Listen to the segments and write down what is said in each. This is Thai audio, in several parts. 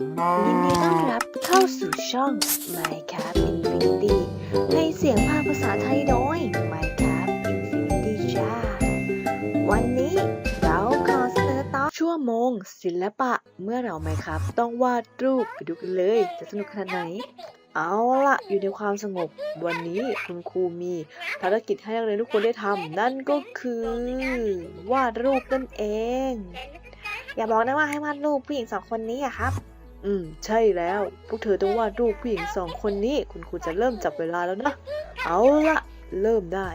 ยินดีต้อนรับเข้าสู่ช่อง Minecraft Infinity ให้เสียงภาคภาษาไทยโดย Minecraft Infinity จ้า วันนี้เราขอเสนอตอนชั่วโมง ศิลปะเมื่อเรา Minecraft ต้องวาดรูปไปดูกันเลย จะสนุกขนาดไหน เอาละอยู่ในความสงบ วันนี้คุณครูมีภารกิจให้นักเรียนทุกคนได้ทำนั่นก็คือ วาดรูปนั่นเอง อย่าบอกนะว่าให้วาดรูปผู้หญิงสองคนนี้อะครับ อืม ใช่แล้ว พวกเธอต้องวาดรูปผู้หญิงสองคนนี้ คุณครูจะเริ่มจับเวลาแล้วนะ เอาละเริ่มได้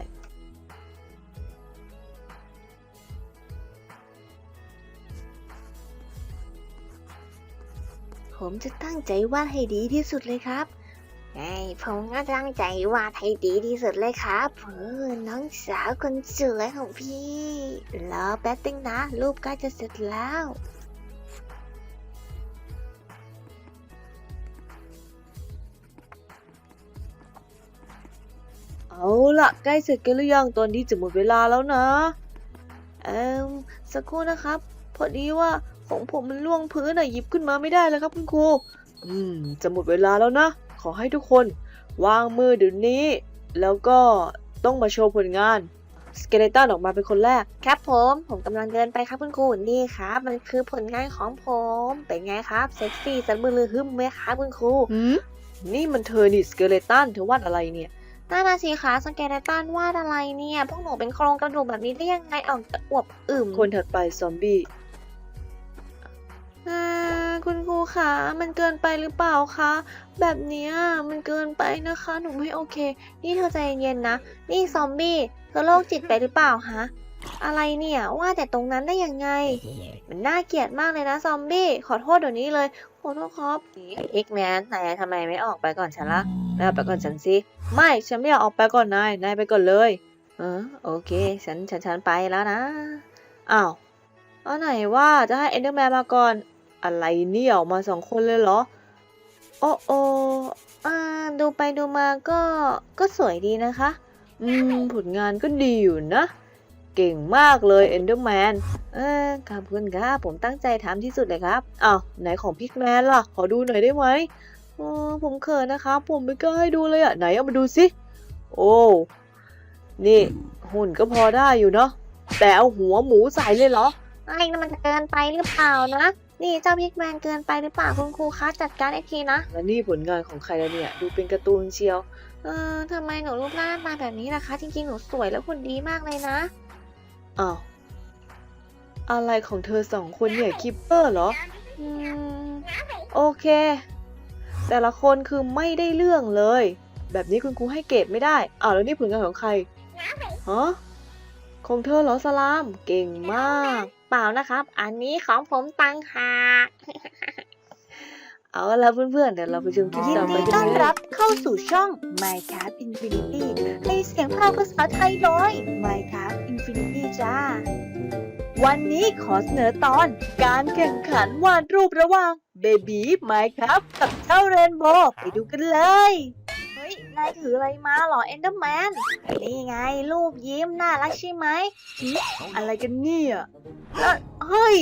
ผมจะตั้งใจวาดให้ดีที่สุดเลยครับไอผมก็ตั้งใจวาดให้ดีที่สุดเลยครับเออน้องสาวคนสวยของพี่ รอแป๊บนึงนะ รูปใกล้จะเสร็จแล้ว เอาละใกล้เสร็จกันหรือยังตอนนี้จะหมดเวลาแล้วนะเอ่มสักครู่นะครับ พอดีว่าของผมมันล่วงพื้นอะหยิบขึ้นมาไม่ได้แล้วครับคุณครูอืมจะหมดเวลาแล้วนะ ขอให้ทุกคนวางมือเดี๋ยวนี้ แล้วก็ต้องมาโชว์ผลงานสเกเลตันออกมาเป็นคนแรก ครับผม ผมกำลังเดินไปครับคุณครูนี่ครับ มันคือผลงานของผม เป็นไงครับเซ็กซี่สันมือลือหึมไหมครับคุณครูหืมนี่มันเธอนี่สเกเลตันเธอวาดอะไรเนี่ย นั่นน่ะสิคะสเกเลตันวาดอะไรเนี่ย พวกหนูเป็นโครงกระดูกแบบนี้ได้ยังไงออกจะอวบอึมคนถัดไปซอมบี้คุณครูคะมันเกินไปหรือเปล่าคะ แบบเนี้ยมันเกินไปนะคะ หนูไม่โอเค นี่เธอใจเย็นๆนะ นี่ซอมบี้เธอโรคจิตไปหรือเปล่าฮะอะไรเนี่ยว่าแต่ตรงนั้นได้ยังไง มันน่าเกลียดมากเลยนะซอมบี้ขอโทษเดี๋ยวนี้เลย ขอโทษครับเอ็กแมนนายทำไมไม่ออกไปก่อนฉันละนายออกไปก่อนฉันสิ ไม่ ฉันไม่อยากออกไปก่อนนาย นายไปก่อนเลย เออ โอเค ฉัน ฉัน ฉันไปแล้วนะ อ้าวเอาไหนว่าจะให้เอ็นเดอร์แมนมาก่อน อะไรเนี่ยออกมาสองคนเลยเหรอ โอ้โออ่า ดูไปดูมาก็ ก็สวยดีนะคะ อืม ผลงานก็ดีอยู่นะ เก่งมากเลยเอนเดอร์แมนเออขอบคุณครับผมตั้งใจทำที่สุดเลยครับอ้าวไหนของพิกแมนล่ะ ขอดูหน่อยได้ไหมอ๋อผมเขินนะครับผมไม่กล้าให้ดูเลยอะไหนเอามาดูสิโอ้นี่หุ่นก็พอได้อยู่เนาะแต่เอาหัวหมูใส่เลยเหรอไอ้นั่นมันจะเกินไปหรือเปล่านะนี่เจ้าพิกแมนเกินไปหรือเปล่าคุณครูคะจัดการไอกทีนะแล้วนี่ผลงานของใครแล้วเนี่ย ดูเป็นการ์ตูนเชียว เออทำไมหนูรูปร่างมาแบบนี้ล่ะคะ จริงๆ หนูสวยและหุ่นดีมากเลยนะ อ้าวอะไรของเธอสองคนเนี่ยคิปเปอร์เหรออืมโอเค แต่ละคนคือไม่ได้เรื่องเลย แบบนี้คุณครูให้เกรดไม่ได้อ้าวแล้วนี่ผลงานของใครฮะของเธอเหรอสลาม เก่งมาก เปล่านะครับ อันนี้ของผมตังหาก เอาละเพื่อนๆ เดี๋ยวเราไปชมคลิปยินต่อไปดีกันต้อนเลยรับเข้าสู่ช่อง Minecraft Infinity ให้เสียงภาคภาษาไทยโดย Minecraft Infinity จ้า วันนี้ขอเสนอตอนการแข่งขันวาดรูประหว่างเบบี Minecraft กับเจ้าเรนโบว์ไปดูกันเลย เฮ้ย นายถืออะไรมาเหรอ Enderman นี่ไงรูปยิ้มน่ารักใช่ไหมอะไรกันเนี่ยเอ้ยเฮ้ย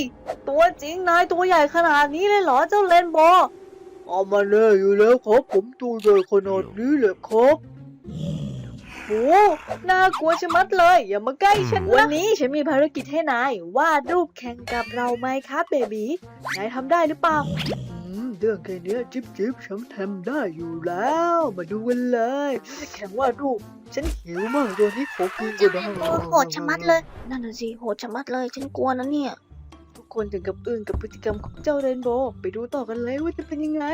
ตัวจริงนายตัวใหญ่ขนาดนี้เลยเหรอเจ้าเลนโบว์ เอามาแน่อยู่แล้วครับ ผมตัวใหญ่ขนาดนี้เลยครับโหน่ากลัวชะมัดเลย อย่ามาใกล้ฉันนะ วันนี้ฉันมีภารกิจให้นายวาดรูปแข่งกับเราไหมครับเบบีนายทำได้หรือเปล่าอืมเรื่องแค่เนี้ยจิ๊บจิ๊บฉันทำได้อยู่แล้ว มาดูกันเลย แข่งวาดรูป ฉันหิวมากตอนนี้ขอกินก่อนนะโอ้โหดชะมัดเลย นั่นน่ะสิโหดชะมัดเลย ฉันกลัวนะเนี่ยทุก คนถึงกับอึ้งกับพฤติกรรมของเจ้าเรนโบว์ไปดูต่อกันเลยว่าจะเป็นยังไง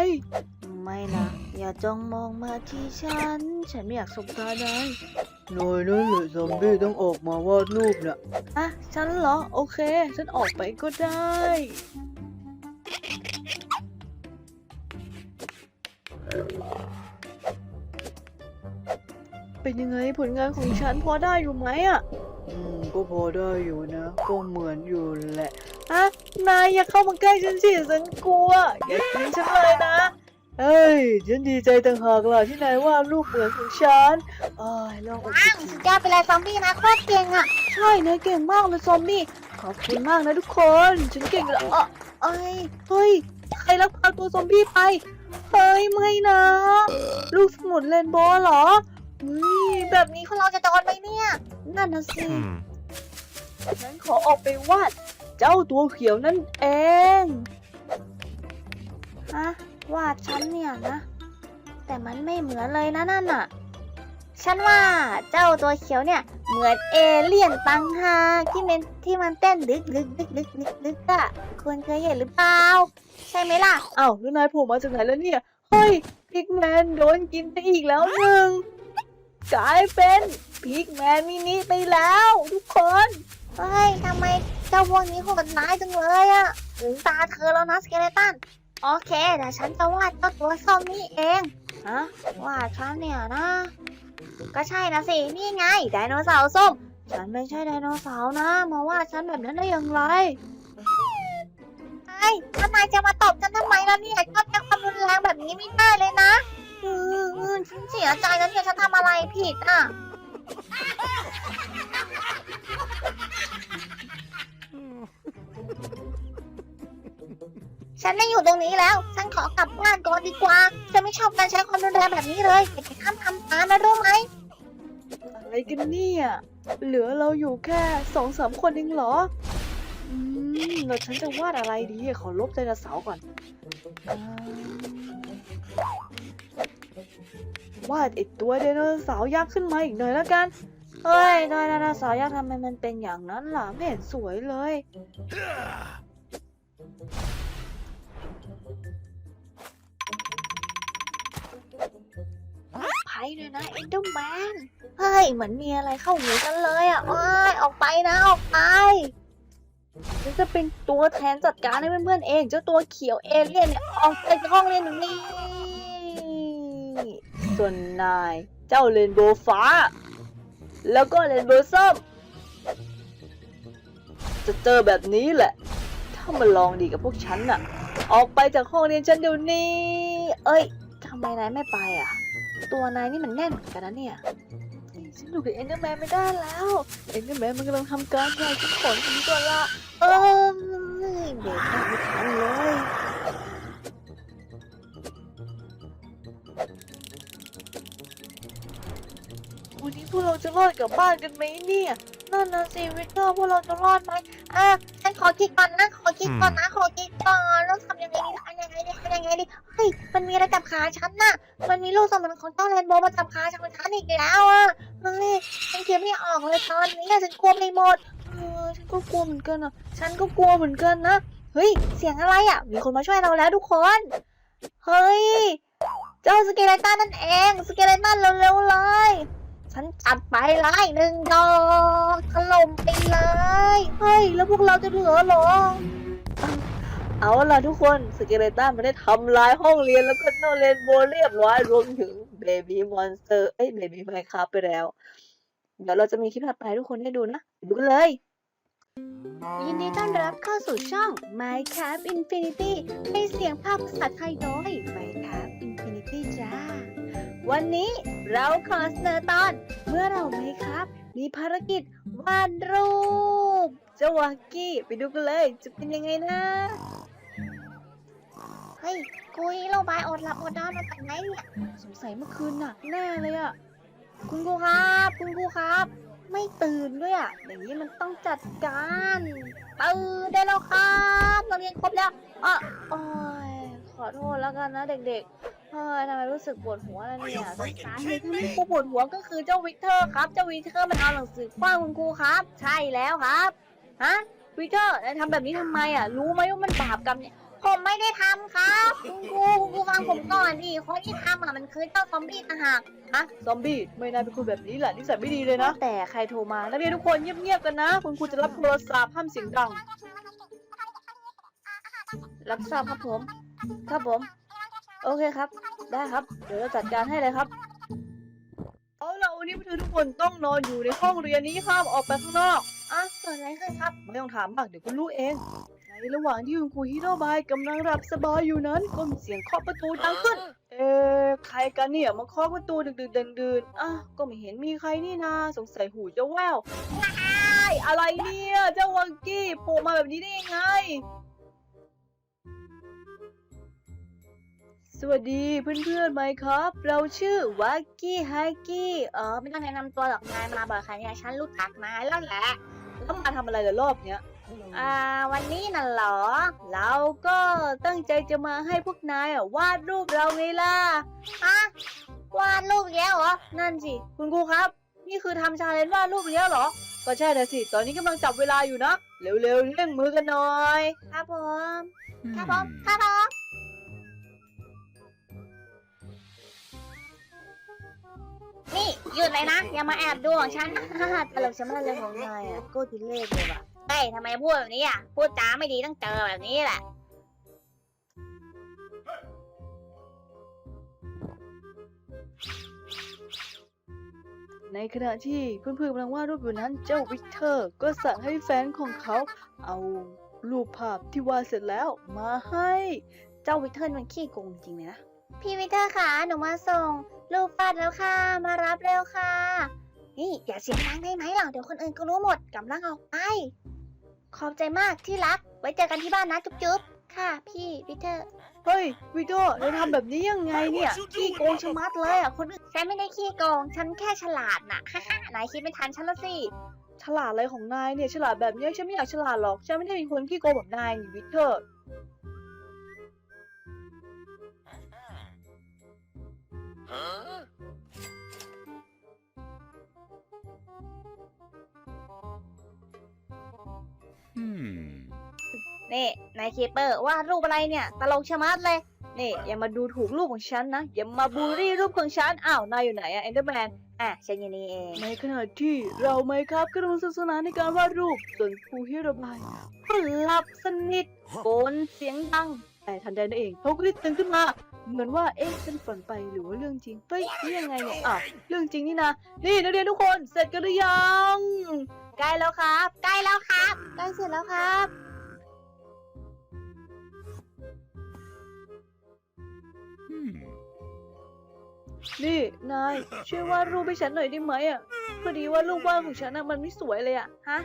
ไม่นะ อย่าจ้องมองมาที่ฉัน ฉันไม่อยากสบตานายหน่อยนั่นแหละซอมบี้ต้องออกมาวาดรูปน่ะอะฉันเหรอ โอเค ฉันออกไปก็ได้เป็นยังไงผลงานของฉันพอได้อยู่ไหมอะ อืม ก็พอได้อยู่นะ ก็เหมือนอยู่แหละ อะนายอย่าเข้ามาใกล้ฉันสิฉันกลัว อย่ากินฉันเลยนะเฮ้ย ฉันดีใจต่างหากล่ะที่นายวาดรูปเหมือนของฉันเอ้ยลองอกสักทีสุดยอดไปเลยซอมบี้นะโคตรเก่งอะ ใช่นายเก่งมากเลยซอมบี้ ขอบคุณมากนะทุกคน ฉันเก่งแล้วอะเอ้ยเฮ้ย ใครลักพาตัวซอมบี้ไป เฮ้ยไม่นะ ลูกสมุนเรนโบว์เหรอเฮ้ยแบบนี้พวกเราจะโดนไหมเนี่ย นั่นนะสิ Hmm. ฉันขอออกไปวาด เจ้าตัวเขียวนั่นเอง ฮะวาดฉันเนี่ยนะ แต่มันไม่เหมือนเลยนะนั่นน่ะ ฉันว่าเจ้าตัวเขียวเนี่ย เหมือนเอเลี่ยนตังหากที่มันที่มันเต้นดึกดึกดึกดึกดึกดึกอะคุณเคยเห็นหรือเปล่า ใช่ไหมล่ะอ้าวแล้วนายโผล่มาจากไหนแล้วเนี่ย เฮ้ยพิกแมนโดนกินไปอีกแล้วหนึ่งกลายเป็นพิกแมนมินิไปแล้ว ทุกคน เฮ้ยทำไมเจ้าพวกนี้โหดร้ายจังเลยอะถึงตาเธอแล้วนะสเกเลตัน โอเคเดี๋ยวฉันจะวาดเจ้าตัวส้มนี่เอง ฮะวาดฉันเนี่ยนะ ก็ใช่นะสิ นี่ไงไดโนเสาร์ส้ม ฉันไม่ใช่ไดโนเสาร์นะ มาวาดฉันแบบนั้นได้อย่างไรไอ้ทำไมจะมาตบฉันทำไมล่ะเนี่ยชอบใช้ความรุนแรงแบบนี้ไม่ได้เลยนะ อืมฉันเสียใจนะเนี่ยฉันทำอะไรผิดอะ ฉันไม่อยู่ตรงนี้แล้ว ฉันขอกลับบ้านก่อนดีกว่า ฉันไม่ชอบการใช้ความรุนแรงแบบนี้เลยอย่าไปข้ามทำตามนะรู้ไหม อะไรกันเนี่ย เหลือเราอยู่แค่สองสามคนเองเหรอ อืมแล้วฉันจะวาดอะไรดีขอลบไดโนเสาร์ก่อนอ่า วาดไอตัวไดโนเสาร์ยักษ์ขึ้นมาอีกหน่อยแล้วกัน เฮ้ยไดโนเสาร์ยักษ์ทำไมมันเป็นอย่างนั้นล่ะไม่เห็นสวยเลย ไปเลยนะเอ็นเดอร์แมน เฮ้ย เหมือนมีอะไรเข้าหูกันเลยอะโอ้ยออกไปนะออกไปฉันจะเป็นตัวแทนจัดการให้เพื่อนๆเอง เจ้าตัวเขียวเอเลี่ยนเนี่ยออกไปจากห้องเรียนหนูนี่ ส่วนนาย เจ้าเรนโบว์ฟ้า แล้วก็เรนโบว์ส้ม จะเจอแบบนี้แหละ ถ้ามันลองดีกับพวกฉันน่ะ ออกไปจากห้องเรียนฉันเดี๋ยวนี้ เอ้ยทำไมนายไม่ไปอะ ตัวนายนี่มันแน่นเหมือนกันนะเนี่ยฉันอยู่กับเอ็นเดอร์แมนไม่ได้แล้ว เอ็นเดอร์แมนมันกำลังทำการแย่ฉันขนทิ้งตัวละ เออเด็กไม่ทันเลย วันนี้พวกเราจะรอดกลับบ้านกันไหมเนี่ยนั่นนะสิวิกเตอร์พวกเราจะรอดไหมอะฉันขอคิดก่อนนะขอคิดก่อนนะขอคิดก่อนต้องทำยังไงดีทำยังไงดีทำยังไงดีเฮ้ยมันมีอะไรจับขาฉันน่ะ มันมีลูกสมุนของเจ้าเรนโบว์มาจับขาฉันฉันอีกแล้วอะเฮ้ยฉันคิดไม่ออกเลยตอนนี้อะฉันกลัวไปหมดเออฉันก็กลัวเหมือนกันอะ ฉันก็กลัวเหมือนกันนะเฮ้ยเสียงอะไรอะ มีคนมาช่วยเราแล้วทุกคนเฮ้ยเจ้าสเกเลตันนั่นเองสเกเลตันเร็วๆเลย ฉันจัดไปเลยหนึ่งดอกถล่มไปเลยเฮ้ย แล้วพวกเราจะเหลือหรอ เอาล่ะทุกคนสเกเลตันมันได้ทำลายห้องเรียนแล้วก็เจ้าเรนโบเรียบร้อยรวมถึงเบบี้มอนสเตอร์เอ้ยเบบี้ไมค์ครับไปแล้ว เดี๋ยวเราจะมีคลิปถัดไปทุกคนได้ดูนะ ดูกันเลยยินดีต้อนรับเข้าสู่ช่อง Minecraft Infinity ให้เสียงภาคภาษาไทยโดย Minecraft Infinity จ้า วันนี้เราขอเสนอตอน เมื่อเราไหมครับ มีภารกิจวาดรูปเจ้าวากี้ไปดูกันเลย จะเป็นยังไงนะเฮ้ยกูฮีโร่บายอดหลับอดนอนมาจากไหนเนี่ยสงสัยเมื่อคืนหนักแน่เลยอะคุณครูครับ คุณครูครับ ไม่ตื่นด้วยอะอย่างนี้มันต้องจัดการตื่นได้แล้วครับเราเรียนครบแล้วอะโอ้ยข อโทษแล้วกันนะเด็กๆเฮ้ยทำไมรู้สึกปวดหัวล่ะเนี่ยสาเหตุที่ครูปวดหัวก็คือเจ้าวิกเตอร์ครับ เจ้าวิกเตอร์มันเอาหนังสือคว้างคุณครูครับ ใช่แล้วครับ ฮะวิกเตอร์นายทำแบบนี้ทำไมอะ รู้ไหมว่ามันบาปกรรมเนี่ยผมไม่ได้ทำครับคุณครูคุณครูฟังผมก่อนดิคนที่ทำอะมันคือเจ้าซอมบี้ต่างหากฮะซอมบี้ไม่นายเป็นคนแบบนี้แหละนิสัยไม่ดีเลยนะ แต่ใครโทรมานักเรียนทุกคนเงียบๆกันนะ คุณครูจะรับโทรศัพท์ห้ามเสียงดัง รับทราบครับผม ครับผม โอเคครับ ได้ครับ เดี๋ยวจะจัดการให้เลยครับ เอาล่ะวันนี้พวกเธอทุกคนต้องนอนอยู่ในห้องเรียนนี้ห้ามออกไปข้างนอกอะเกิดอะไรขึ้นครับ ไม่ต้องถามมากเดี๋ยวคุณรู้เอง ในระหว่างที่คุณครูฮิโรบายกำลังหลับสบายอยู่นั้นก็มีเสียงเคาะประตูดังขึ้น เอ๊ะใครกันเนี่ยมาเคาะประตูดึกๆดื่นๆอะก็ไม่เห็นมีใครนี่นาสงสัยหูจะแว่วว้ายอะไรเนี่ยเจ้าวังกี้โผล่มาแบบนี้ได้ยังไง สวัสดีเพื่อนๆไหมครับ เราชื่อวักกี้ฮักกี้เออไม่ต้องแนะนำตัวหรอกนายมาบ่อยค่ะเนี่ยฉันรู้จักนายแล้วแหละแล้วมาทำอะไรล่ะรอบเนี้ยอ่าวันนี้น่ะเหรอ เราก็ตั้งใจจะมาให้พวกนายอะวาดรูปเราไงล่ะอะวาดรูปอีกแล้วเหรอนั่นสิคุณครูครับ นี่คือทำชาเลนจ์วาดรูปอีกแล้วเหรอ ก็ใช่แต่สิตอนนี้กำลังจับเวลาอยู่นะเร็วๆเร่งมือกันหน่อย ครับผม ครับ Hmm. ผมครับผม นี่หยุดเลยนะ อย่ามาแอบดูของฉัน ตลกชะมัดเลยของนายอะก็ทุเล่เลยว่ะเฮ้ยทำไมพูดแบบนี้อะ พูดจาไม่ดีต้องเจอแบบนี้แหละ ในขณะที่เพื่อนๆกำลังวาดรูปอยู่นั้นเจ้าวิกเตอร์ก็สั่งให้แฟนของเขา เอารูปภาพที่วาดเสร็จแล้วมาให้ เจ้าวิกเตอร์มันขี้โกงจริงเลยนะ พี่วิเตอร์ค่ะหนูมาส่งรูปวาดแล้วค่ะ มารับเร็วค่ะ นี่อย่าเสียงดังได้ไหมล่ะเดี๋ยวคนอื่นก็รู้หมดกำลังออกไป ขอบใจมากที่รัก ไว้เจอกันที่บ้านนะจุ๊บๆค่ะ พี่วิเตอร์เฮ้ยวิกเตอร์เราทำแบบนี้ยังไงเนี่ยขี้โกงชะมัดเลยอะคนอื่นฉันไม่ได้ขี้โกง ฉันแค่ฉลาดน่ะนายคิดไม่ทันฉันละสิ ฉลาดอะไรของนายเนี่ยฉลาดแบบนี้ฉันไม่อยากฉลาดหรอกฉันไม่ได้เป็นคนขี้โกงแบบนายนี่วิกเตอร์ นี่นายเคเปอร์วาดรูปอะไรเนี่ย ตลกชะมัดเลย นี่อย่ามาดูถูกรูปของฉันนะ อย่ามาบูลลี่รูปของฉัน อ้าว นายอยู่ไหนอะเอนเดอร์แมน อะ ฉันอยู่นี่เอง ในขณะที่เราไหมครับกำลังสนุกสนานในการวาดรูป ส่วนครูให้ระบายหลับสนิทโกนเสียงดัง แต่ทันใดนั่นเองเขาก็ได้ตื่นขึ้นมา เหมือนว่าเอ๊ะฉันฝันไปหรือว่าเรื่องจริงเฮ้ยนี่ยังไงเนี่ยอ้าวเรื่องจริงนี่นะนี่นักเรียนทุกคนเสร็จกันหรือยังใกล้แล้วครับ ใกล้แล้วครับใกล้เสร็จแล้วครับ Hmm. นี่นายช่วยวาดรูปให้ฉันหน่อยได้ไหมอะพอดีว่ารูปวาดของฉันอะมันไม่สวยเลยอะฮะ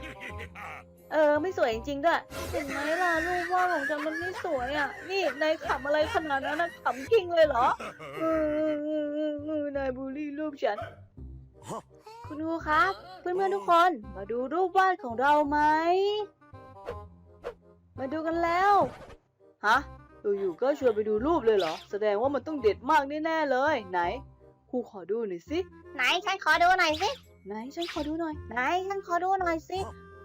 เออ ไม่สวยจริงๆด้วยเห็นไหมล่ะรูปวาดของฉันมันไม่สวยอะ นี่นายขำอะไรขนาดนั้นนะขำกิ้งเลยเหรอเออเออเออเออนายบูลลี่รูปฉัน คุณครูครับ เพื่อนๆทุกคนมาดูรูปวาดของเราไหม มาดูกันแล้ว ฮะอยู่ๆก็ชวนไปดูรูปเลยเหรอ แสดงว่ามันต้องเด็ดมากแน่ๆเลย ไหนครูขอดูหน่อยสิ ไหนฉันขอดูหน่อยสิ ไหนฉันขอดูหน่อย ไหนฉันขอดูหน่อยสิ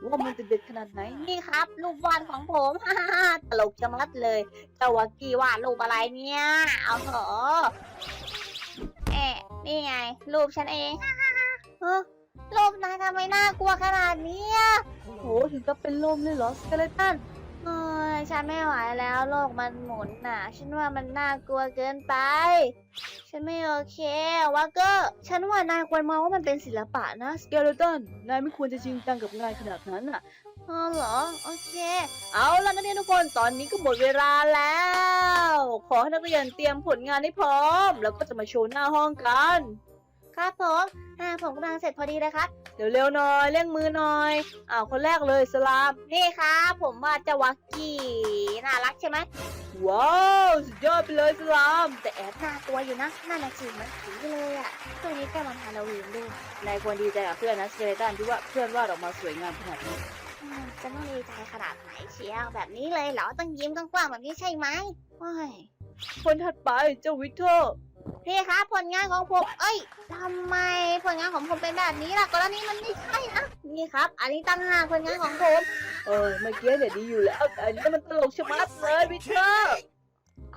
ว่ามันจะเด็ดขนาดไหน นี่ครับรูปวาดของผมฮ่าฮ่าตลกจะมัดเลยเจ้าวากี้วาดรูปอะไรเนี่ย เอาเถอะเอ๊ะนี่ไง รูปฉันเองฮ่าฮ่าฮ่ารูปนายทำไมน่ากลัวขนาดนี้โหถึงกับเป็นลมเลยเหรอสเกเลตัน ฉันไม่ไหวแล้วโลกมันหมุนน่ะ ฉันว่ามันน่ากลัวเกินไป ฉันไม่โอเควาเกอร์ฉันว่านายควรมองว่ามันเป็นศิลปะนะสเกเลตันนายไม่ควรจะจริงจังกับงานขนาดนั้นอะอ๋อเหรอโอเค เอาล่ะนักเรียนทุกคนตอนนี้ก็หมดเวลาแล้ว ขอให้นักเรียนเตรียมผลงานให้พร้อม แล้วก็จะมาโชว์หน้าห้องกัน ครับผมอ่าผมกำลังเสร็จพอดีเลยครับ เร็วๆหน่อยเร่งมือหน่อยอ้าวคนแรกเลยสลามนี่ครับผมว่าเจะวักกี้น่ารักใช่ไหมว้าวสุดยอดไปเลยสลามแต่แอบน่ากลัวอยู่นะน่าหนักสีเหมันผีเลยอะช่วงนี้ใกล้วันฮาโลวีนด้วยนายควรดีใจกับเพื่อนนะสเกเลตันที่ว่าเพื่อนวาดออกมาสวยงามขนาดนี้อืมจะต้องดีใจขนาดไหนเชียวแบบนี้เลยเหรอต้องยิ้มกว้างๆแบบนี้ใช่ไหมโอ้ยคนถัดไปเจ้าวิกเตอร์ พี่ครับผลงานของผม เอ้ยทำไมผลงานของผมเป็นแบบนี้ล่ะกรณีมันไม่ใช่นะนี่ครับ อันนี้ตั้งหากผลงานของผมเออเมื่อกี้เนี่ยดีอยู่แล้วอันนี้มันตลกชะมัดเลยวิเตอร์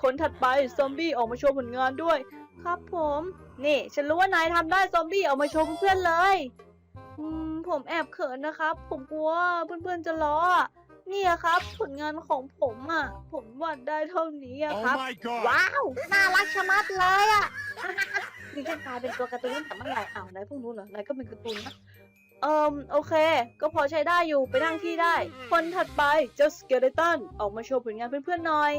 คนถัดไปซอมบี้ออกมาโชว์ผลงานด้วย ครับผม นี่ ฉันรู้ว่านายทำได้ซอมบี้ออกมาโชว์เพื่อนเลยอืมผมแอบเขินนะครับ ผมกลัวเพื่อนๆจะล้อ นี่อะครับ ผลงานของผมอะผมวาดได้เท่านี้อะ Oh ครับ my god! ว้าวน่ารักชะมัดเลยอะนี่ฉันกลายเป็นตัวการ์ตูนตั้งแต่เมื่อไหร่อ้าวนายพวกนู้นเหรอนายก็เป็นการ์ตูนนะเอิมโอเค ก็พอใช้ได้อยู่ไปนั่งที่ได้ คนถัดไปเจ้าสเกเลตันออกมาโชว์ผลงานเพื่อนๆหน่อย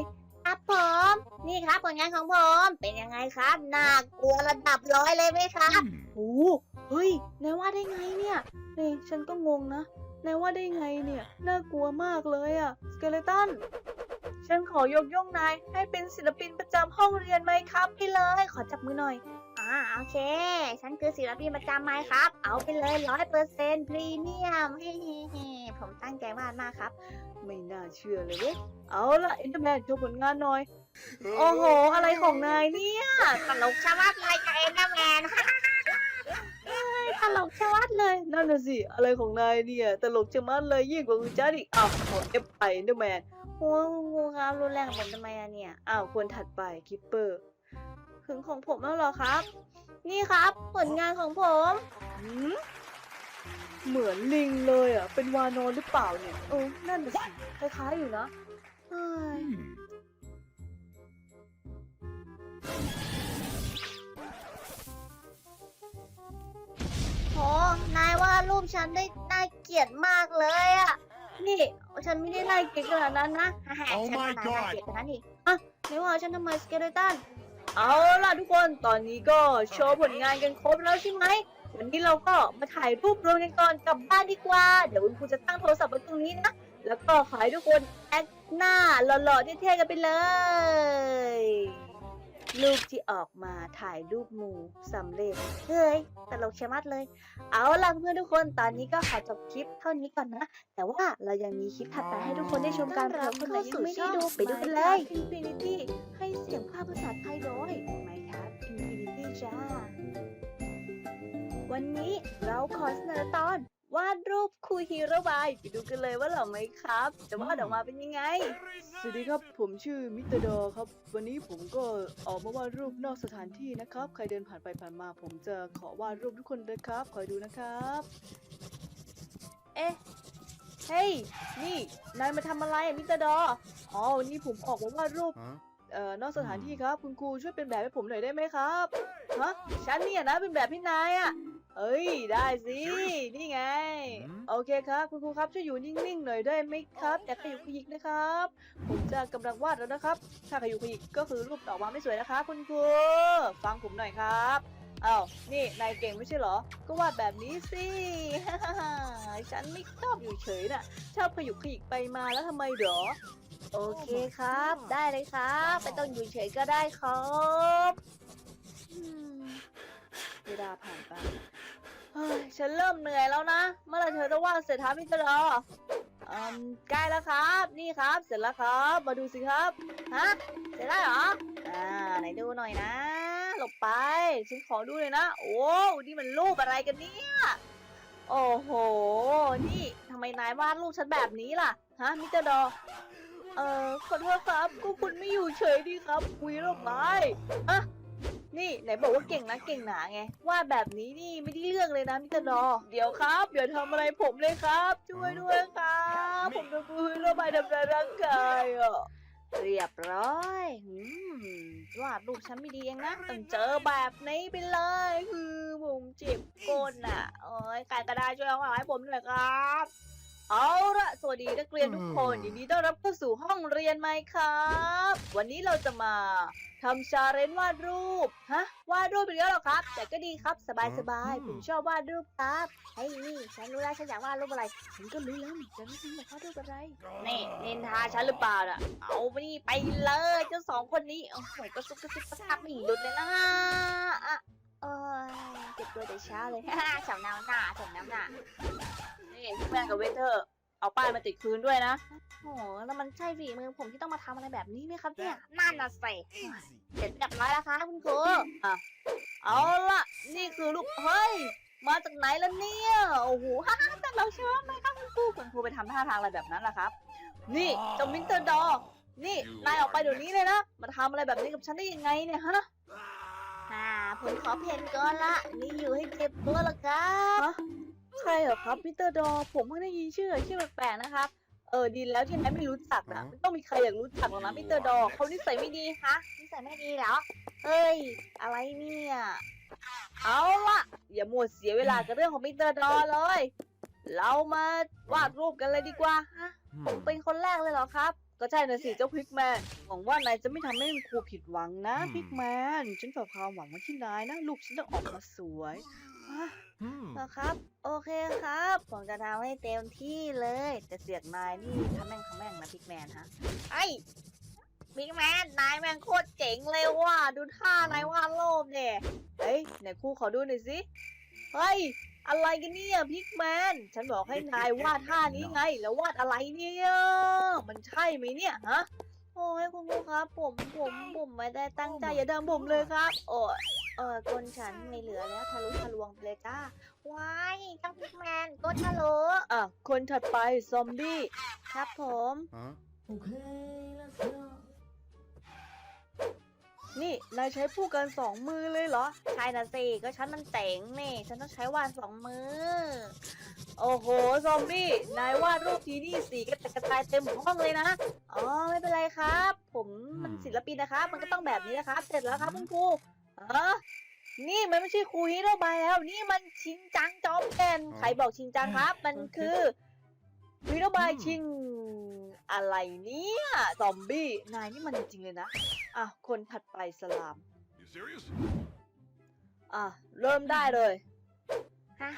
ครับผม นี่ครับผลงานของผม เป็นยังไงครับน่ากลัวระดับร้อยเลยไหมครับ Hmm. โอ้เฮ้ยนายว่าได้ไงเนี่ยนี่ฉันก็งงนะ นายว่าได้ไงเนี่ย น่ากลัวมากเลยอะสเกเลตัน ฉันขอยกย่องนายให้เป็นศิลปินประจำห้องเรียนไหมครับไปเลย ขอจับมือหน่อย อ่าโอเค ฉันคือศิลปินประจำไม้ครับ เอาไปเลยร้อยเปอร์เซ็นต์พรีเมียมเฮ้ๆผมตั้งใจวาดมากครับ ไม่น่าเชื่อเลยเว้ยเอาละอินเตอร์แมนโชว์ผลงานหน่อย โอ้โห อะไรของนายเนี่ยตลกชะมัดเลยกับเอ็นเดอร์แมน ตลกชะมัดเลยนั่นน่ะสิ อะไรของนายเนี่ย ตลกจะมัดเลยยิ่งกว่าคุณจ้าอีกอ้าวขอเอฟไปอินเตอร์แมนโอ้คุณครูครับรุนแรงกับผมทำไมอะเนี่ย อ้าว คนถัดไปคิปเปอร์ถึงของผมแล้วเหรอครับ นี่ครับ ผลงานของผมหืมเหมือนลิงเลยอะ เป็นวานอนหรือเปล่าเนี่ยเออนั่นน่ะสิคล้ายๆอยู่นะเฮ้ย Hmm. ว่าดรูปฉันได้น่าเกลียดมากเลยอะนี่ ฉันไม่ได้น่าเกลียดขนาดนั้นนะ Oh ฉัน my น่า God เกลียดขนาดนั้นอีกอะไม่ว่าฉันทำไมสเกเลตัน เอาล่ะทุกคน ตอนนี้ก็โชว์ผลงานกันครบแล้วใช่ไหม วันนี้เราก็มาถ่ายรูปรวมกันก่อนกลับบ้านดีกว่า เดี๋ยวคุณครูจะตั้งโทรศัพท์ไว้ตรงนี้นะ แล้วก็ขอให้ทุกคนแอคหน้าหล่อๆเท่ๆกันไปเลย รูปที่ออกมาถ่ายรูปหมู่สำเร็จ เฮ้ยตลกชะมัดเลย เอาล่ะเพื่อนทุกคนตอนนี้ก็ขอจบคลิปเท่านี้ก่อนนะ แต่ว่าเรายังมีคลิปถัดไปให้ทุกคนได้ชมกันต้อนรับเผื่อคนไหนยังไม่ได้ดูเข้าสู่ไปดูกันเลยช่อง Infinity ให้เสียงภาคภาษาไทยโดย Minecraft Infinity จ้า วันนี้เราขอเสนอตอน วาดรูปคูฮีโร่บายไปดูกันเลยว่าหล่อไหมครับ จะวาดออกมาเป็นยังไง สวัสดีครับ ผมชื่อมิสเตอร์ดอครับ วันนี้ผมก็ออกมาวาดรูปนอกสถานที่นะครับ ใครเดินผ่านไปผ่านมา ผมจะขอวาดรูปทุกคนเลยครับ คอยดูนะครับ เอ๊ะ เฮ้ย นี่ นายมาทำอะไรอะมิสเตอร์ดอ อ๋อวันนี้ผมออกมาวาดรูป Huh? เอ่อ นอกสถานที่ครับ คุณครูช่วยเป็นแบบให้ผมหน่อยได้ไหมครับ ฮะ ฉันเนี่ยนะเป็นแบบพี่นายอะ เอ้ย ได้สิ นี่ไงหืมโอเคครับ คุณครูครับช่วยอยู่นิ่งๆหน่อยได้ไหมครับอย่าขยุกขยิกนะครับ ผมจะกำลังวาดแล้วนะครับ ถ้าขยุกขยิกก็คือรูปออกมาไม่สวยนะคะ คุณครู ฟังผมหน่อยครับอ้าวนี่นายเก่งไม่ใช่เหรอ ก็วาดแบบนี้สิฉันไม่ชอบอยู่เฉยน่ะ ชอบขยุกขยิกไปมาแล้วทำไมเหรอ โอเคครับ ได้เลยครับ ไม่ต้องอยู่เฉยก็ได้ครับอืม เวลาผ่านไปเฮ้ยฉันเริ่มเหนื่อยแล้วนะ เมื่อไรเธอจะว่าดเสร็จทัพี่จะรออืมใกล้แล้วครับ นี่ครับเสร็จแล้วครับ มาดูสิครับฮะเสร็จแล้วเหรออ่าไหนดูหน่อยนะ หลบไปฉันขอดูเลยนะ โอ้นี่มันรูปอะไรกันเนี่ยโอ้โห นี่ทำไมนายวาดรูปฉันแบบนี้ล่ะฮะมิสเตอร์ดอเอ่อขอโทษครับก็คุณไม่อยู่เฉยดีครับคุยเรื่องไปอะ นี่ไหนบอกว่าเก่งนะเก่งหนาไง ว่าแบบนี้นี่ไม่ได้เรื่องเลยนะมิสเตอร์ดอเดี๋ยวครับเดี๋ยวทำอะไรผมเลยครับ ช่วยด้วยครับ ผมโดนคุยเรื่องไปทำร้ายร่างกายอะเรียบร้อยอืมวาดรูปฉันไม่ดีเองนะต้องเจอแบบนี้ไปเลยคือผมเจ็บก้นอะโอ้ยใครก็ได้ช่วยเอามาให้ผมหน่อยครับ เอาละสวัสดีนักเรียนทุกคนอืมยินดีต้อนรับเข้าสู่ห้องเรียนไหมครับ วันนี้เราจะมาทำชาเลนจ์วาดรูปฮะวาดรูปอีกแล้วเหรอครับ แต่ก็ดีครับสบายสบายๆผมชอบวาดรูปครับเฮ้ยนี่ฉันรู้แล้วฉันอยากวาดรูปอะไรฉันก็รู้แล้วนี่จะไม่รู้อยากวาดรูปอะไรนี่นินทาฉันหรือเปล่าน่ะเอาไปนี่ไปเลยเจ้าสองคนนี้โอ้โหกระซุกกระซิบกระซับไม่หยุดเลยนะอะเออเจ็บตัวแต่เช้าเลยสำน้ำหน้าสำน้ำหน้า นี่พี่แมนกับเวเทอร์ เอาป้ายมาติดคืนด้วยนะ โอ้โหแล้วมันใช่ฝีมือผมที่ต้องมาทำอะไรแบบนี้ไหมครับเนี่ย นั่นน่ะสิเสร็จเรียบร้อยแล้วครับคุณครูเอาล่ะนี่คือลูก เฮ้ย มาจากไหนล่ะเนี่ย โอ้โหฮ่าฮ่าแต่เราเชื่อไหมครับคุณครูคุณครูไปทำท่าทางอะไรแบบนั้นล่ะครับ นี่เจ้ามิสเตอร์ดอนี่ นายออกไปเดี๋ยวนี้เลยนะ มาทำอะไรแบบนี้กับฉันได้ยังไงเนี่ยฮะ อ่าผมขอเพนก่อนละ นี่อยู่ให้เจ็บตัวละครับ ใครเหรอครับมิสเตอร์ดอ ผมเพิ่งได้ยินชื่อชื่อแปลกๆนะครับ เออดีแล้วที่นายไม่รู้จักนะอ๋อไม่ต้องมีใครอยากรู้จักหรอกนะมิสเตอร์ดอเขานิสัยไม่ดีฮะนิสัยไม่ดีเหรอเฮ้ย อะไรเนี่ย เอาล่ะอย่ามัวเสียเวลากับเรื่องของมิสเตอร์ดอเลย เรามาวาดรูปกันเลยดีกว่าฮะ Hmm. เป็นคนแรกเลยเหรอครับ ก็ใช่นะสิเจ้าพิกแมนหวังว่านายจะไม่ทำให้คุณครูผิดหวังนะอืมพิกแมนฉันฝากความหวังไว้ที่นายนะลูกฉันต้องออกมาสวยอะ Hmm. นะครับ โอเคครับ ผมจะทำให้เต็มที่เลย แต่เสียงนายนี่ทำแม่งทำแม่งนะพิกแมนฮะไอ้บิ๊กแมนนายแม่งโคตรเจ๋งเลยว่ะดูท่านายวาดรูปเนี่ยเฮ้ยไหนครูขอดูหน่อยสิเฮ้ยอะไรกันเนี่ยพิกแมน ฉันบอกให้นายวาดท่านี้ไง แล้ววาดอะไรเนี่ยมันใช่ไหมเนี่ยฮะโอ้ยคุณครูครับ ผมผมผมไม่ได้ตั้งใจอย่าเดินผมเลยครับ โอ้ย เออก้นฉันไม่เหลือแล้วทะลุทะลวงไปเลยจ้าว้ายเจ้าพิกแมนก้นทะลุอะคนถัดไปซอมบี้ครับผม Huh? Okay, let's go. นี่ นายใช้ผู้กันสองมือเลยเหรอ ใช่นะสิก็ฉันมันเจ๋งนี่ ฉันต้องใช้วาดสองมือ โอ้โห ซอมบี้ นายวาดรูปทีนี่สีกระจกระจายเต็มห้องเลยนะ อ๋อ ไม่เป็นไรครับ ผมมันอืมศิลปินนะครับ มันก็ต้องแบบนี้นะครับ เสร็จแล้วครับคุณครู ฮะนี่มันไม่ใช่ครูฮีโร่บายแล้ว นี่มันชิงจังจอมแก่นใครบอกชิงจังครับ มันคือฮีโร่บายชิงอะไรเนี่ยซอมบี้นายนี่มันจริงๆเลยนะอะคนถัดไปสลาม You serious? อะเริ่มได้เลยฮะ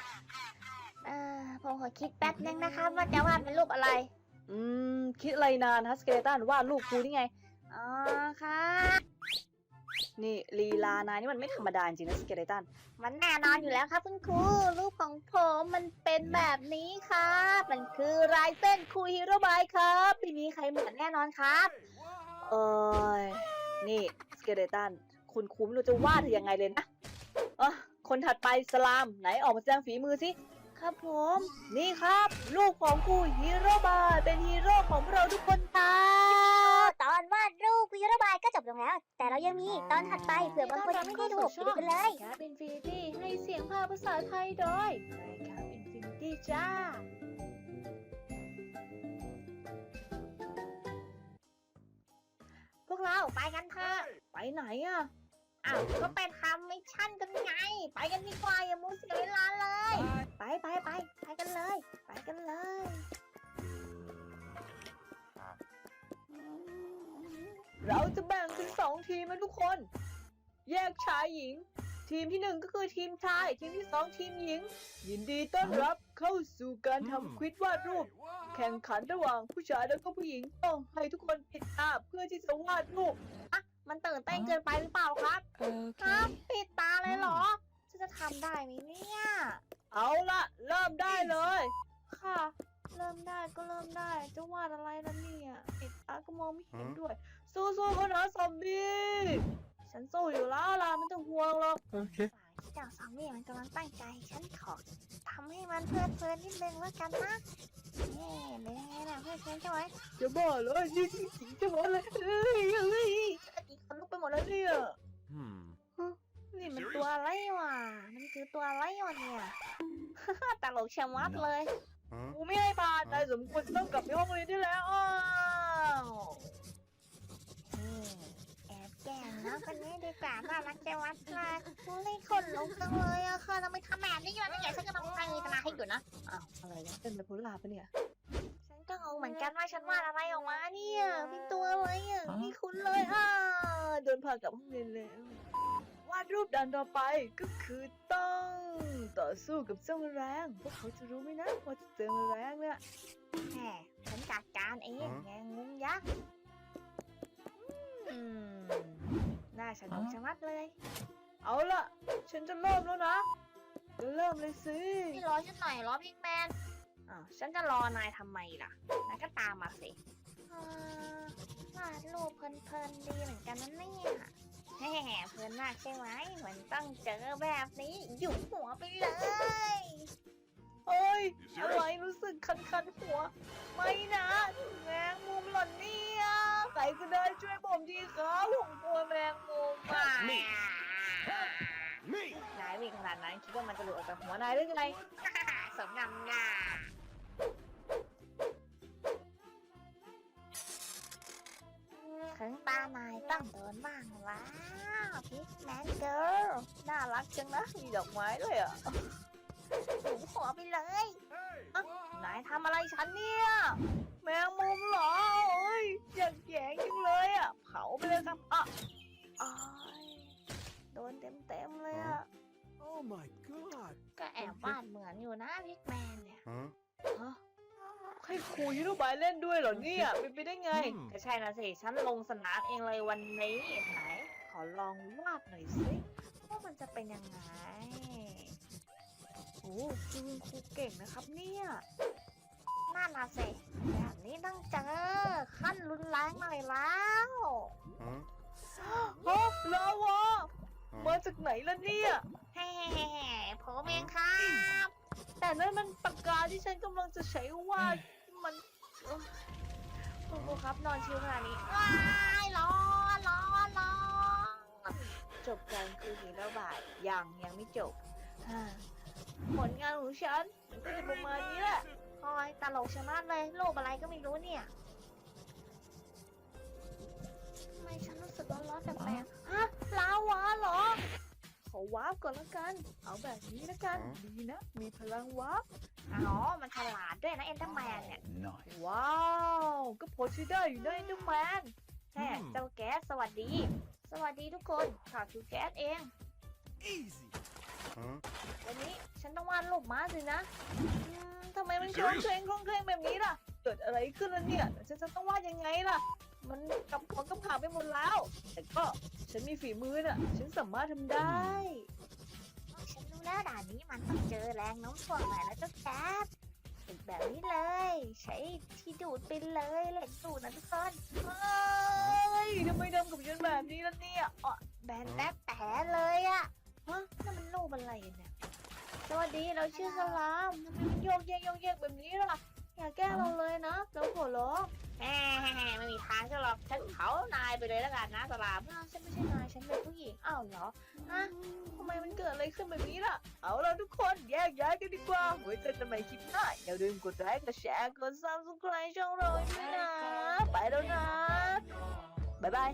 เออผมขอคิดแป๊บนึงนะครับว่าจะวาดเป็นรูปอะไร อืม คิดอะไรนานฮะสเกเลตันวาดรูปครูนี่ไงอ๋อครับ นี่ลีลานายนี่มันไม่ธรรมดาจริงนะสเกเลตัน มันแน่นอนอยู่แล้วครับคุณครูรูปของผมมันเป็นแบบนี้ครับ มันคือลายเส้นครูฮีโร่บายครับไม่มีใครเหมือนแน่นอนครับเอ้ยนี่สเกเลตัน คุณครูไม่รู้จะวาดเธอยังไงเลยนะอะคนถัดไปสลามไหนออกมาแสดงฝีมือสิครับผม นี่ครับ ลูกของครูฮีโร่บายเป็นฮีโร่ของพวกเราทุกคนครับต อนวาดรูปวิระบายก็จบลงแล้ว แต่เรายังมีตอนถัดไปเผื่อบางคนยังไม่ได้ดูไปดูกันเลยครับอินฟินิตี้ให้เสียงภาคภาษาไทยโดยครับอินฟินิตี้จ้าพวกเราไปกันเถอะไปไหนอะอ้าวก็ไปทำมิชชั่นกันไง ไปกันดีกว่าอย่ามัวเสียเวลาเลย ไปไปไปไปกันเลย ไปกันเลย เราจะแบ่งเป็นสองทีมนะทุกคน แยกชายหญิง ทีมที่หนึ่งก็คือทีมชาย ทีมที่สองทีมหญิง ยินดีต้อนรับเข้าสู่การทำควิดวาดรูป แข่งขันระหว่างผู้ชายและก็ผู้หญิงต้องให้ทุกคนปิดตาเพื่อที่จะวาดรูปมันตื่นเต้นเกินไปหรือเปล่าครับครับปิดตาเลยเหรอฉันจะทำได้ไหมเนี่ยเอาละเริ่มได้เลย ค่ะ เริ่มได้ก็เริ่มได้จะวาดอะไรล่ะเนี่ยปิดตาก็มองไม่เห็นฮะด้วย สู้ๆกันนะซอมบี้ฉันสู้อยู่แล้วล่ะไม่ต้องห่วงหรอก Okay. ฝ่ายที่เจ้าซอมบี้มันกำลังตั้งใจ ฉันขอทำให้มันเพลิดเพลินนิดนึงแล้วกันนะนี่เป็นไงล่ะเพลิดเพลินใช่ไหมจะบ้าเลยนี่จริงๆจะบ้าเลยเอ้ยเอ้ยฉันอีกคนลุกไปหมดแล้วเนี่ย Hmm. นี่มันตัวอะไรวะมันคือตัวอะไรวะเนี่ย ตลกชะมัดเลย Huh? กูไม่ให้ผ่านนายสมควรจะต้องกลับไปห้องเรียนได้แล้วอ้าวนี่ แอบแกล้งน้องคนนี้ดีกว่าน่ารักจังวัดเลยกูเลยคนลุกจังเลยอะค่ะทำไมทำแบบนี้อยู่นะเนี่ยฉันก็ต้องพังตนาให้อยู่นะอ้าวอะไรเนี่ยเป็นไบโพล่าปะเนี่ย ฉันก็งงเหมือนกันว่าฉันวาดอะไรออกมาเนี่ยเป็นตัวอะไรอะไม่คุ้นเลยอะโดนพากลับห้องเรียนแล้ววาดรูปดันต่อไปก็คือต้องต่อสู้กับเจ้าแมลงพวกเขาจะรู้ไหมนะว่าจะเจอแมลงเนี่ยแหมฉันจัดการเองฮะแง น่าสนุกชะมัดเลย เอาล่ะฉันจะเริ่มแล้วนะจะเริ่มเลยสินี่รอฉันหน่อยรอพิกแมนอ้าวฉันจะรอนายทำไมล่ะนายก็ตามมาสิอ่าวาดรูปเพลินๆดีเหมือนกันนะเนี่ยแหมเพลินมากใช่ไหมมันต้องเจอแบบนี้หยุมหัวไปเลยเฮ้ย You อะไร serious? รู้สึกคันคันๆหัว ไม่นะแมงมุมหล่นเนี่ยใครก็ได้ช่วยผมทีครับผมกลัวแมงมุมอะ Me. Me. นายวิ่งขนาดนั้นคิดว่ามันจะหลุดออกจากหัวนายได้ยังไง สมนำหน้าถึงตานายต้องโดนบ้างแล้วพิกแมนเกิร์ลน่ารักจังนะมีดอกไม้ด้วยอะถูหัวไปเลย Hey. นายทำอะไรฉันเนี่ย แมงมุมเหรอโอ้ย อยากแยงจังเลยอะ เผาไปเลยครับอะอ้ายโดนเต็มๆเลยอะ Oh my God. ก็แอบวาดเหมือนอยู่นะพิกแมนเนี่ย Huh? ฮะให้ครูฮิโรบายเล่นด้วยเหรอเนี่ยเป็นไปได้ไง อืม ก็ใช่นะสิ ฉันลงสนามเองเลยวันนี้ไหน ขอลองวาดหน่อยสิว่ามันจะเป็นยังไง โอ้คือครูเก่งนะครับเนี่ย น่าน่ะสิแบบนี้ต้องเจอขั้นรุนแรงหน่อยแล้ว Huh? ฮะลาวามาจากไหนล่ะเนี่ยเฮ้ผมเองครับ แต่นั่นมันปากกาที่ฉันกำลังจะใช้วาดมันเอ้อคุณครูครับนอนชิวขนาดนี้ว้ายร้อนร้อนร้อนจบการคือหินระบาดยังยังไม่จบอ่าผลงานของฉันมันก็จะประมาณนี้แหละ โอ้ยตลกชะมัดเลยรูปอะไรก็ไม่รู้เนี่ยทำไมฉันรู้สึกร้อนๆแปลกๆฮะลาวาเหรอ ขอวาร์ปก่อนละกัน เอาแบบนี้ละกันอ๋อดีนะ มีพลังวาร์ปอ๋อ มันฉลาดด้วยนะเอ็นเตอร์แมนเนี่ย Nice. ว้าว ก็พอใช้ได้อยู่นะอินเดอร์แมนแฮ่อืมเจ้าแก๊สสวัสดี สวัสดีทุกคนข้าคือแก๊สเอง Easy. Huh? วันนี้ฉันต้องวาดรูปม้าสินะอืมทำไมมันคล่องเคลงคล่องเคลงแบบนี้ล่ะ เกิดอะไรขึ้นแล้วเนี่ยแล้วฉันจะต้องวาดยังไงล่ะ มันกับของกับขาไปหมดแล้ว แต่ก็ฉันมีฝีมือน่ะ ฉันสามารถทำได้ ฉันรู้แล้วด่านนี้มันต้องเจอแรงโน้มถ่วงหน่อยแล้วเจ้าแก๊สฝึกแบบนี้เลย ใช้ที่ดูดไปเลยเหล็กดูดนะทุกคนเฮ้ยทำไมทำกับฉันแบบนี้ล่ะเนี่ยอะแบนแป๊บแผลเลยอะ ฮะนั่นมันรูปอะไรเนี่ย สวัสดีเราชื่อสลามทำไมมันโยกแยกโยกแยกแบบนี้ล่ะอย่าแกล้งเราเลยนะเราขอร้องแหมไม่มีทางใช่หรอกฉันเผานายไปเลยแล้วกันนะสลามอ้าวฉันไม่ใช่นายฉันเป็นผู้หญิงอ้าวเหรอฮะทำไมมันเกิดอะไรขึ้นแบบนี้ล่ะ เอาล่ะทุกคนแยกย้ายกันดีกว่าไว้เจอกันใหม่คลิปหน้าอย่าลืมกดไลค์กดแชร์กด subscribe ช่องเราด้วยนะ ไปแล้วนะ บ๊ายบาย